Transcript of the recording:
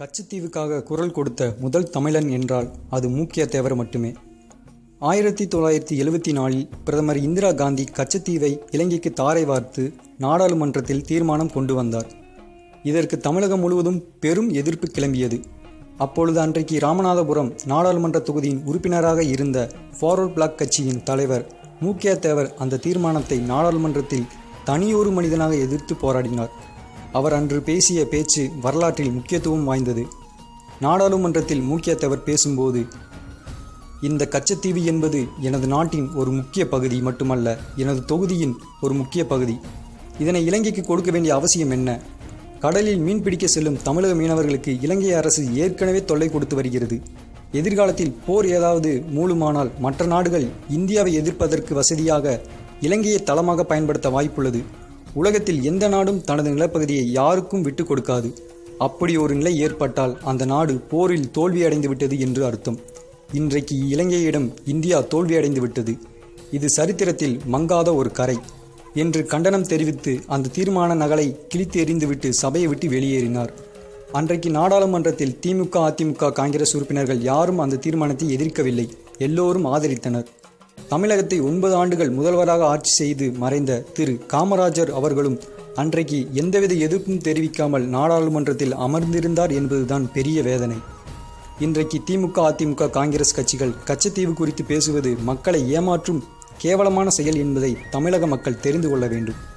கச்சத்தீவுக்காக குரல் கொடுத்த முதல் தமிழன் என்றால் அது மூக்கிய தேவர் மட்டுமே. ஆயிரத்தி தொள்ளாயிரத்தி எழுவத்தி நாலில் பிரதமர் இந்திரா காந்தி கச்சத்தீவை இலங்கைக்கு தாரை வார்த்து நாடாளுமன்றத்தில் தீர்மானம் கொண்டு வந்தார். இதற்கு தமிழகம் முழுவதும் பெரும் எதிர்ப்பு கிளம்பியது. அப்பொழுது அன்றைக்கு ராமநாதபுரம் நாடாளுமன்ற தொகுதியின் உறுப்பினராக இருந்த ஃபார்வர்ட் பிளாக் கட்சியின் தலைவர் மூக்கிய தேவர் அந்த தீர்மானத்தை நாடாளுமன்றத்தில் தனியொரு மனிதனாக எதிர்த்து போராடினார். அவர் அன்று பேசிய பேச்சு வரலாற்றில் முக்கியத்துவம் வாய்ந்தது. நாடாளுமன்றத்தில் மூக்கியத்தவர் பேசும்போது இந்த கச்சத்தீவு என்பது எனது நாட்டின் ஒரு முக்கிய பகுதி மட்டுமல்ல எனது தொகுதியின் ஒரு முக்கிய பகுதி. இதனை இலங்கைக்கு கொடுக்க வேண்டிய அவசியம் என்ன? கடலில் மீன்பிடிக்க செல்லும் தமிழக மீனவர்களுக்கு இலங்கை அரசு ஏற்கனவே தொல்லை கொடுத்து வருகிறது. எதிர்காலத்தில் போர் ஏதாவது மூலுமானால் மற்ற நாடுகள் இந்தியாவை எதிர்ப்பதற்கு வசதியாக இலங்கையை தளமாக பயன்படுத்த வாய்ப்புள்ளது. உலகத்தில் எந்த நாடும் தனது நிலப்பகுதியை யாருக்கும் விட்டு கொடுக்காது. அப்படி ஒரு நிலை ஏற்பட்டால் அந்த நாடு போரில் தோல்வியடைந்து விட்டது என்று அர்த்தம். இன்றைக்கு இலங்கையிடம் இந்தியா தோல்வியடைந்து விட்டது. இது சரித்திரத்தில் மங்காத ஒரு கரை என்று கண்டனம் தெரிவித்து அந்த தீர்மான நகலை கிழித்து எறிந்துவிட்டு சபையை விட்டு வெளியேறினார். அன்றைக்கு நாடாளுமன்றத்தில் திமுக அதிமுக காங்கிரஸ் உறுப்பினர்கள் யாரும் அந்த தீர்மானத்தை எதிர்க்கவில்லை. எல்லோரும் ஆதரித்தனர். தமிழகத்தை ஒன்பது ஆண்டுகள் முதல்வராக ஆட்சி செய்து மறைந்த திரு காமராஜர் அவர்களும் அன்றைக்கு எந்தவித எதிர்ப்பும் தெரிவிக்காமல் நாடாளுமன்றத்தில் அமர்ந்திருந்தார் என்பதுதான் பெரிய வேதனை. இன்றைக்கு திமுக அதிமுக காங்கிரஸ் கட்சிகள் கச்சத்தீவு குறித்து பேசுவது மக்களை ஏமாற்றும் கேவலமான செயல் என்பதை தமிழக மக்கள் தெரிந்து கொள்ள வேண்டும்.